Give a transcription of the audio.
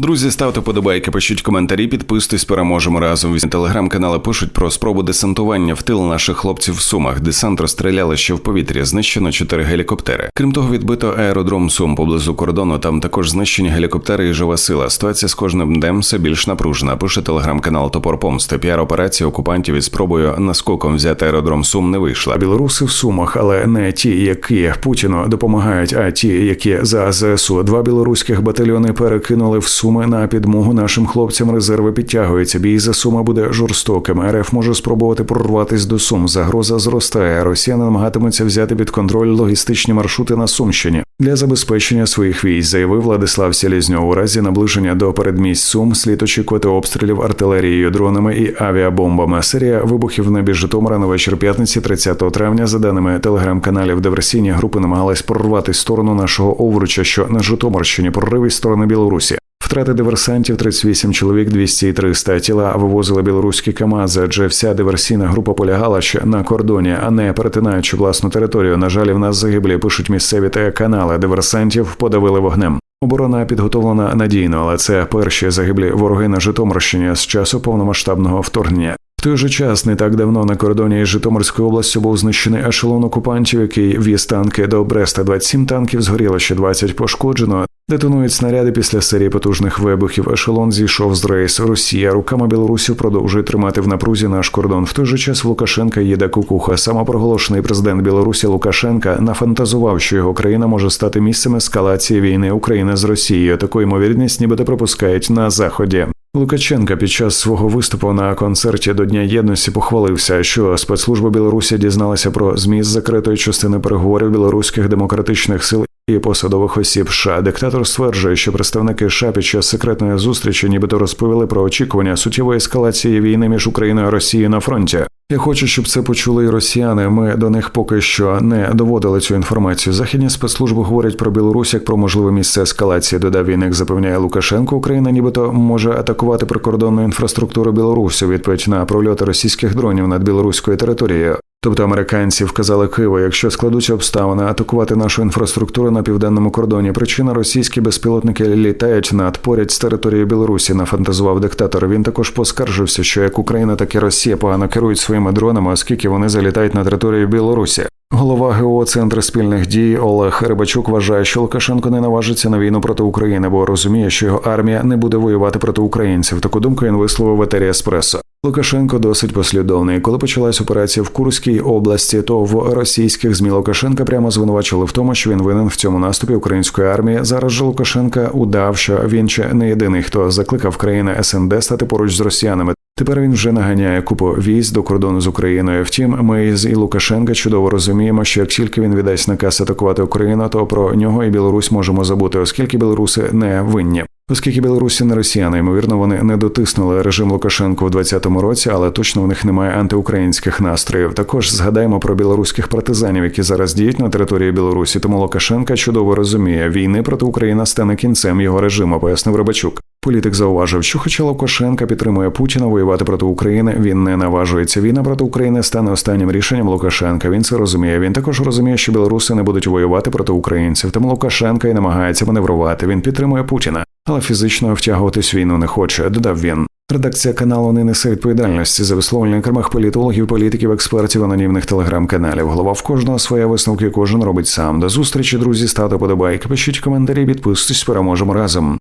Друзі, ставте подобайки, пишіть коментарі, підписуйтесь, переможемо разом. Візь- Телеграм-канали пишуть про спробу десантування в тил наших хлопців в Сумах. Десант розстріляли ще в повітрі. Знищено чотири гелікоптери. Крім того, відбито аеродром Сум поблизу кордону. Там також знищені гелікоптери і жива сила. Ситуація з кожним днем все більш напружена. Пише телеграм-канал Топор Помсти. Піар-операція окупантів із спробою наскоком взяти аеродром Сум не вийшла. Білоруси в Сумах, але не ті, які Путіну допомагають, а ті, які за ЗСУ. Два білоруських батальйони перекинули в Суми на підмогу нашим хлопцям. Резерви підтягуються. Бій за Суми буде жорстоким. РФ може спробувати прорватись до Сум. Загроза зростає. Росіяни намагатимуться взяти під контроль логістичні маршрути на Сумщині для забезпечення своїх військ, заявив Владислав Селізньов. У разі наближення до передмість Сум слід очікувати обстрілів артилерією, дронами і авіабомбами. Серія вибухів в небі Житомира на вечір п'ятниці, 30 травня, за даними телеграм-каналів, диверсійні групи намагались прорвати сторону нашого овруча, що на Житомирщині прорив сторони Білорусі. Втрати диверсантів 38 чоловік, 200 і 300. Тіла вивозили білоруські КАМАЗи, адже вся диверсійна група полягала ще на кордоні, а не перетинаючи власну територію. На жаль, в нас загиблі пишуть місцеві та канали. Диверсантів подавили вогнем. Оборона підготовлена надійно, але це перші загиблі вороги на Житомирщині з часу повномасштабного вторгнення. В той же час не так давно на кордоні із Житомирською областю був знищений ешелон окупантів, який віз танки до Бреста. 27 танків згоріло, ще 20 пошкоджено. Детонують снаряди після серії потужних вибухів. Ешелон зійшов з рейсу. Росія руками білорусів продовжує тримати в напрузі наш кордон. В той же час в Лукашенка їде кукуха. Самопроголошений президент Білорусі Лукашенка нафантазував, що його країна може стати місцем ескалації війни України з Росією. Таку ймовірність нібито припускають на заході. Лукаченка під час свого виступу на концерті до Дня єдності похвалився, що спецслужби Білорусі дізналися про зміст закритої частини переговорів білоруських демократичних сил і посадових осіб. США. диктатор стверджує, що представники США під час секретної зустрічі нібито розповіли про очікування суттєвої ескалації війни між Україною і Росією на фронті. Я хочу, щоб це почули і росіяни. Ми до них поки що не доводили цю інформацію. Західні спецслужби говорять про Білорусь як про можливе місце ескалації. Додав він, як запевняє Лукашенко. Україна нібито може атакувати прикордонну інфраструктуру Білорусі. Відповідь на прольоти російських дронів над білоруською територією. Тобто американці вказали Києву, якщо складуться обставини атакувати нашу інфраструктуру на південному кордоні. Причина російські безпілотники літають над поряд з територією Білорусі. Нафантазував диктатор. Він також поскаржився, що як Україна, так і Росія погано керують своїми дронами, оскільки вони залітають на територію Білорусі. Голова ГО Центру спільних дій Олег Рибачук вважає, що Лукашенко не наважиться на війну проти України, бо розуміє, що його армія не буде воювати проти українців. Таку думку він висловив в етері Еспресо. Лукашенко досить послідовний. Коли почалась операція в Курській області, то в російських змі Лукашенка прямо звинувачили в тому, що він винен в цьому наступі української армії. Зараз же Лукашенка удав, що він ще не єдиний, хто закликав країни СНД стати поруч з росіянами. Тепер він вже наганяє купу військ до кордону з Україною. Втім, ми з і Лукашенка чудово розуміємо, що як тільки він віддасть наказ атакувати Україну, то про нього і Білорусь можемо забути, оскільки білоруси не винні. Оскільки білорусі не росіяни, ймовірно, вони не дотиснули режим Лукашенко в 2020 році, але точно в них немає антиукраїнських настроїв. Також згадаємо про білоруських партизанів, які зараз діють на території Білорусі. Тому Лукашенка чудово розуміє, війни проти України стане кінцем його режиму, пояснив Рибачук. Політик зауважив, що, хоча Лукашенка підтримує Путіна воювати проти України, він не наважується. Війна проти України стане останнім рішенням Лукашенка. Він це розуміє. Він також розуміє, що білоруси не будуть воювати проти українців. Тому Лукашенка і намагається маневрувати. Він підтримує Путіна, але фізично втягуватись війну не хоче. Додав він. Редакція каналу не несе відповідальності за висловлення окремих політологів, політиків, експертів, анонімних телеграм-каналів. Голова в кожного своя висновки, кожен робить сам. До зустрічі, друзі, ставте подобайки, пишіть коментарі, підписуйтесь, переможемо разом.